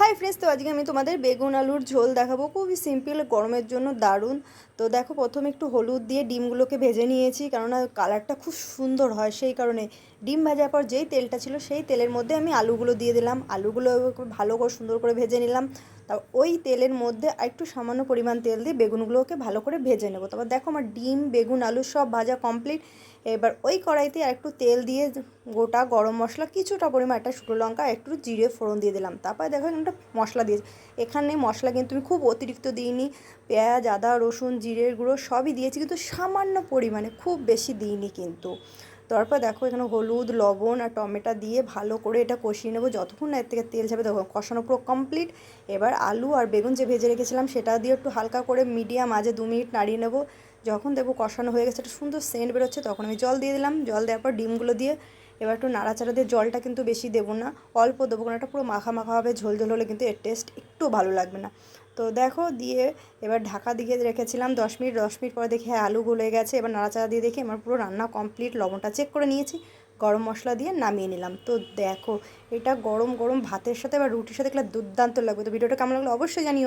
Hi friends তো আজকে আমি তোমাদের বেগুন আলুর ঝোল দেখাবো। খুবই সিম্পল গরমের জন্য দারুণ। তো দেখো, প্রথমে একটু হলুদ দিয়ে ডিমগুলোকে ভেজে নিয়েছি, কেননা কালারটা খুব সুন্দর হয় সেই কারণে। ডিম ভাজার পর যেই তেলটা ছিল সেই তেলের মধ্যে আমি আলুগুলো দিয়ে দিলাম। আলুগুলো ভালো করে সুন্দর করে ভেজে নিলাম। তা ওই তেলের মধ্যে একটু সামান্য পরিমাণ তেল দিয়ে বেগুনগুলোকে ভালো করে ভেজে নেব। তারপর দেখো আমার ডিম, বেগুন, আলু সব ভাজা কমপ্লিট এবার ওই কড়াইতে একটু তেল দিয়ে গোটা গরম মশলা, কিছুটা পরিমাণ একটা শুকনো লঙ্কা, একটু জিরে, ফোড়ন দিয়ে দিলাম। তারপরে দেখো একটা মশলা দিয়েছি। এখানে মশলা কিন্তু আমি খুব অতিরিক্ত দিইনি। পেঁয়াজ, আদা, রসুন, জিরের গুঁড়ো সবই দিয়েছি, কিন্তু সামান্য পরিমাণে খুব বেশি দিইনি কিন্তু। তারপর দেখো এখানে হলুদ, লবণ আর টমেটো দিয়ে ভালো করে এটা কষিয়ে নেব। যতক্ষণ না এর থেকে তেল যাবে তখন কষানো পুরো কমপ্লিট এবার আলু আর বেগুন যে ভেজে রেখেছিলাম, সেটা দিয়ে একটু হালকা করে মিডিয়াম আজে দু মিনিট নাড়িয়ে নেব। যখন দেখব কষানো হয়ে গেছে, একটা সুন্দর সেন্ট বেরোচ্ছে, তখন আমি জল দিয়ে দিলাম। জল দেওয়ার পর ডিমগুলো দিয়ে এবার একটু নাড়াচাড়া দিয়ে জলটা কিন্তু বেশি দেবো না। অল্প দেবো, কারণ একটা পুরো মাখা মাখা হবে ঝোল ঝোল হলে কিন্তু এর টেস্ট একটু ভালো লাগবে না। তো দেখো, দিয়ে এবার ঢাকা দিকে রেখেছিলাম দশ মিনিট। দশ মিনিট পরে দেখে হ্যাঁ আলু গলে গেছে। এবার নাড়াচাড়া দিয়ে দেখে, আমার পুরো রান্না কমপ্লিট লবণটা চেক করে নিয়েছি। গরম মশলা দিয়ে নামিয়ে নিলাম। তো দেখো, এটা গরম গরম ভাতের সাথে বা রুটির সাথে দুর্দান্ত লাগবে। তো ভিডিওটা কেমন লাগল অবশ্যই জানিও।